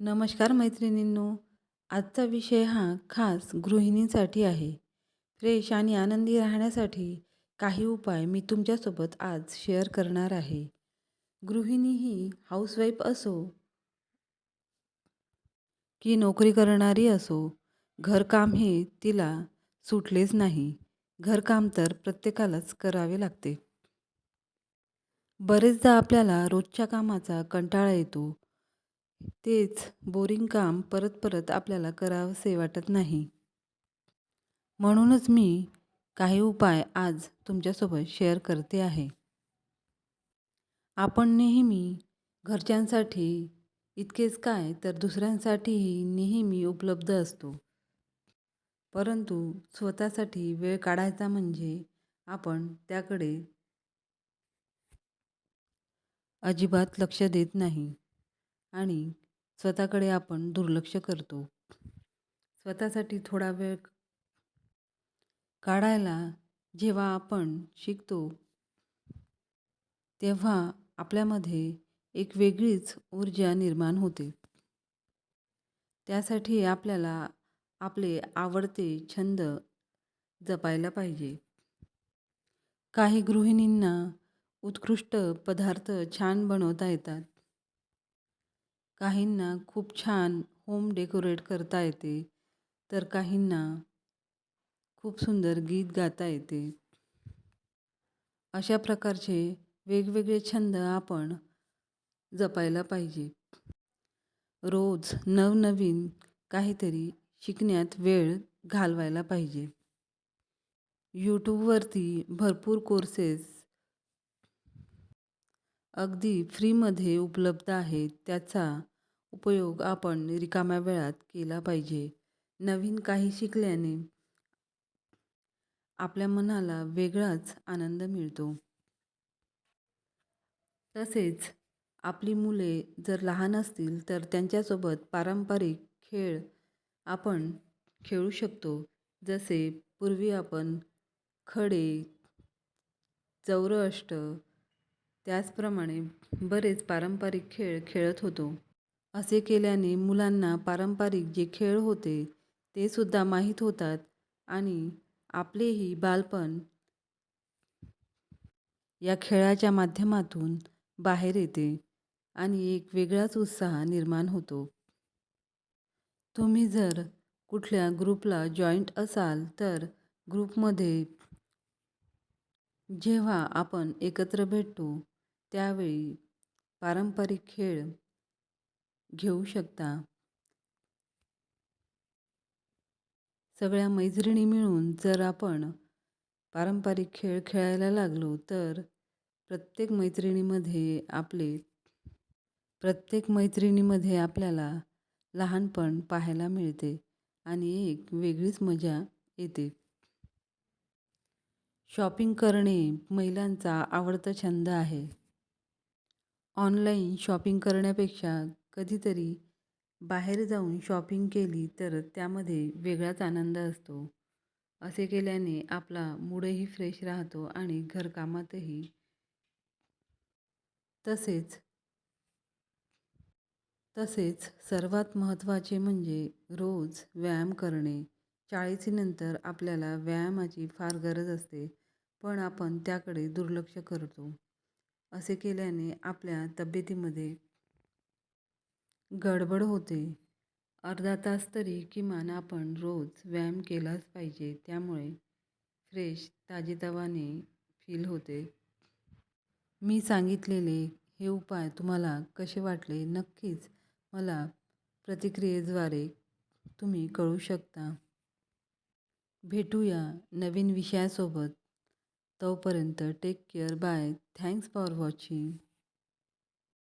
नमस्कार मैत्रिणींनो आजचा विषय हा खास गृहिणींसाठी आहे. फ्रेश आणि आनंदी राहण्यासाठी काही उपाय मी तुमच्यासोबत आज शेअर करणार आहे. गृहिणी ही हाऊसवाईफ असो की नोकरी करणारी असो घरकाम हे तिला सुटलेच नाही. घरकाम तर प्रत्येकालाच करावे लागते. बरेचदा आपल्याला रोजच्या कामाचा कंटाळा येतो. तेच बोरिंग काम परत परत आपल्याला करावंसे वाटत नाही. म्हणूनच मी काही उपाय आज तुमच्यासोबत शेअर करते आहे. आपण नेहमी घरच्यांसाठी इतकेच काय तर दुसऱ्यांसाठीही नेहमी उपलब्ध असतो. परंतु स्वतःसाठी वेळ काढायचा म्हणजे आपण त्याकडे अजिबात लक्ष देत नाही. आणि स्वतःकडे आपण दुर्लक्ष करतो. स्वतःसाठी थोडा वेळ काढायला जेव्हा आपण शिकतो तेव्हा आपल्यामध्ये एक वेगळीच ऊर्जा निर्माण होते. त्यासाठी आपल्याला आपले आवडते छंद जपायला पाहिजे. काही गृहिणींना उत्कृष्ट पदार्थ छान बनवता येतात. काहींना खूप छान होम डेकोरेट करता येते तर काहींना खूप सुंदर गीत गाता येते. अशा प्रकारचे वेगवेगळे छंद आपण जपायला पाहिजे. रोज नवनवीन काहीतरी शिकण्यात वेळ घालवायला पाहिजे. यूट्यूबवरती भरपूर कोर्सेस अगदी फ्रीमध्ये उपलब्ध आहेत त्याचा उपयोग आपण रिकाम्या वेळात केला पाहिजे. नवीन काही शिकल्याने आपल्या मनाला वेगळाच आनंद मिळतो. तसेच आपली मुले जर लहान असतील तर त्यांच्यासोबत पारंपरिक खेळ आपण खेळू शकतो. जसे पूर्वी आपण खडे चौरष्ट त्याचप्रमाणे बरेच पारंपरिक खेळ खेळत होतो. असे केल्याने मुलांना पारंपरिक जे खेळ होते ते सुद्धा माहीत होतात आणि आपलेही बालपण या खेळाच्या माध्यमातून बाहेर येते आणि एक वेगळाच उत्साह निर्माण होतो. तुम्ही जर कुठल्या ग्रुपला जॉईंट असाल तर ग्रुपमध्ये जेव्हा आपण एकत्र भेटतो त्यावेळी पारंपरिक खेळ घेऊ शकता. सगळ्या मैत्रिणी मिळून जर आपण पारंपरिक खेळ खेळायला लागलो तर प्रत्येक मैत्रिणीमध्ये आपले प्रत्येक मैत्रिणीमध्ये आपल्याला लहानपण पाहायला मिळते आणि एक वेगळीच मजा येते. शॉपिंग करणे महिलांचा आवडता छंद आहे. ऑनलाईन शॉपिंग करण्यापेक्षा कधीतरी बाहेर जाऊन शॉपिंग केली तर त्यामध्ये वेगळाच आनंद असतो. असे केल्याने आपला मूडही फ्रेश राहतो आणि घरकामातही तसेच तसेच सर्वात महत्त्वाचे म्हणजे रोज व्यायाम करणे. चाळीसीनंतर आपल्याला व्यायामाची फार गरज असते पण आपण त्याकडे दुर्लक्ष करतो. असे केल्याने आपल्या तब्येतीमध्ये गडबड होते. अर्धा तास तरी किमान आपण रोज व्यायाम केलाच पाहिजे त्यामुळे फ्रेश ताजेतवाने फील होते. मी सांगितलेले हे उपाय तुम्हाला कसे वाटले नक्कीच मला प्रतिक्रियेद्वारे तुम्ही कळू शकता. भेटूया नवीन विषयासोबत. तोपर्यंत take care bye thanks for watching